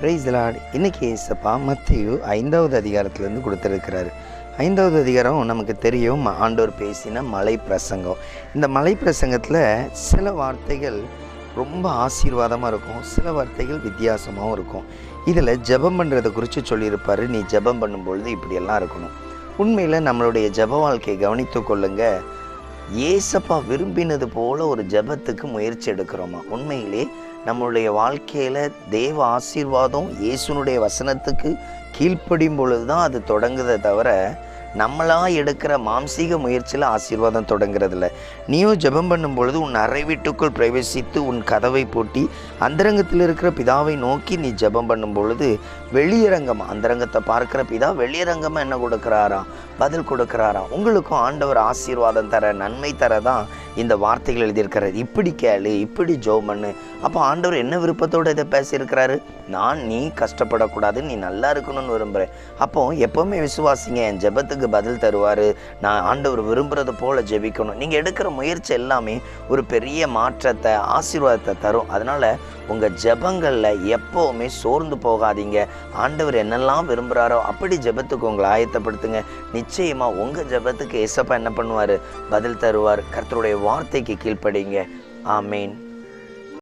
Price Lord இன்னைக்கு ஏசப்பா மத்திய ஐந்தாவது அதிகாரத்திலேருந்து கொடுத்துருக்கிறாரு. ஐந்தாவது அதிகாரம் நமக்கு தெரியும் ஆண்டோர் பேசின மலை பிரசங்கம் இந்த மலை பிரசங்கத்தில் சில வார்த்தைகள் ரொம்ப ஆசீர்வாதமாக இருக்கும் சில வார்த்தைகள் வித்தியாசமாகவும் இருக்கும். இதில் ஜெபம் பண்ணுறதை குறித்து சொல்லியிருப்பார். நீ ஜெபம் பண்ணும்பொழுது இப்படியெல்லாம் இருக்கணும். உண்மையில் நம்மளுடைய ஜெப வாழ்க்கையை கவனித்து கொள்ளுங்கள் ஏசப்பா விரும்பினது போல ஒரு ஜெபத்துக்கு முயற்சி எடுக்கிறோமா? உண்மையிலே நம்மளுடைய வாழ்க்கையில் தேவ ஆசீர்வாதம் இயேசுனுடைய வசனத்துக்கு கீழ்ப்படியும் பொழுது தான் அது தொடங்குதே தவிர நம்மளா எடுக்கிற மாம்சீக முயற்சியில் ஆசீர்வாதம் தொடங்குறதில்ல. நீயும் ஜெபம் பண்ணும் பொழுது உன் அறை வீட்டுக்குள் பிரவேசித்து உன் கதவை பூட்டி அந்தரங்கத்தில் இருக்கிற பிதாவை நோக்கி நீ ஜெபம் பண்ணும் பொழுது வெளியரங்கம் அந்தரங்கத்தை பார்க்கிற பிதா வெளியரங்கமாக என்ன கொடுக்குறாராம்? பதில் கொடுக்குறாராம். உங்களுக்கும் ஆண்டவர் ஆசீர்வாதம் தர நன்மை தர தான் இந்த வார்த்தைகள் எழுதியிருக்கிறார். இப்படி கேளு இப்படி ஜோமன்னு பண்ணு அப்போ ஆண்டவர் என்ன விருப்பத்தோடு இதை பேசியிருக்கிறாரு? நான் நீ கஷ்டப்படக்கூடாது நீ நல்லா இருக்கணும்னு விரும்புகிறேன் அப்போ எப்போவுமே விசுவாசிங்க என் ஜெபத்துக்கு பதில் தருவார். நான் ஆண்டவர் விரும்புகிறது போல் ஜெபிக்கணும். நீங்கள் எடுக்கிற முயற்சி எல்லாமே ஒரு பெரிய மாற்றத்தை ஆசீர்வாதத்தை தரும். அதனால் உங்கள் ஜெபங்களில் எப்போவுமே சோர்ந்து போகாதீங்க. ஆண்டவர் என்னெல்லாம் விரும்புகிறாரோ அப்படி ஜெபத்துக்கு உங்களை ஆயத்தப்படுத்துங்க. நிச்சயமாக உங்கள் ஜெபத்துக்கு ஏசப்பா என்ன பண்ணுவார்? பதில் தருவார். கர்த்தருடைய வார்த்தைக்கு கீழ்ப்படிங்க. ஆமேன்.